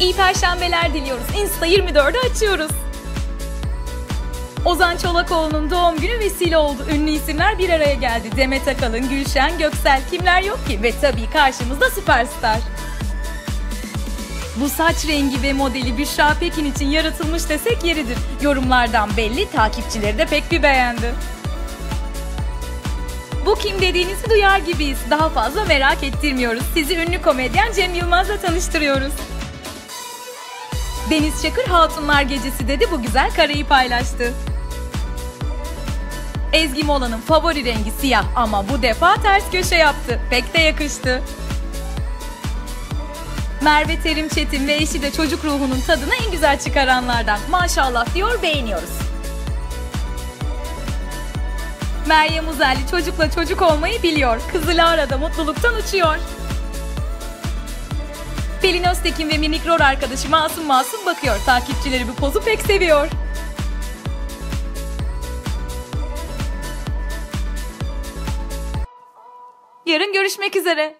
İyi perşembeler diliyoruz. Insta 24'ü açıyoruz. Ozan Çolakoğlu'nun doğum günü vesile oldu. Ünlü isimler bir araya geldi. Demet Akalın, Gülşen, Göksel kimler yok ki? Ve tabii karşımızda süperstar. Bu saç rengi ve modeli Büşra Pekin için yaratılmış desek yeridir. Yorumlardan belli, takipçileri de pek bir beğendi. Bu kim dediğinizi duyar gibiyiz. Daha fazla merak ettirmiyoruz. Sizi ünlü komedyen Cem Yılmaz'la tanıştırıyoruz. Deniz Çakır Hatunlar Gecesi dedi bu güzel kareyi paylaştı. Ezgi Mola'nın favori rengi siyah ama bu defa ters köşe yaptı. Pek de yakıştı. Merve Terim Çetin ve eşi de çocuk ruhunun tadını en güzel çıkaranlardan. Maşallah diyor beğeniyoruz. Meryem Uzerli çocukla çocuk olmayı biliyor. Kızı Lara da mutluluktan uçuyor. Pelin Öztekin ve minik rol arkadaşı Masum Masum bakıyor. Takipçileri bu pozu pek seviyor. Yarın görüşmek üzere.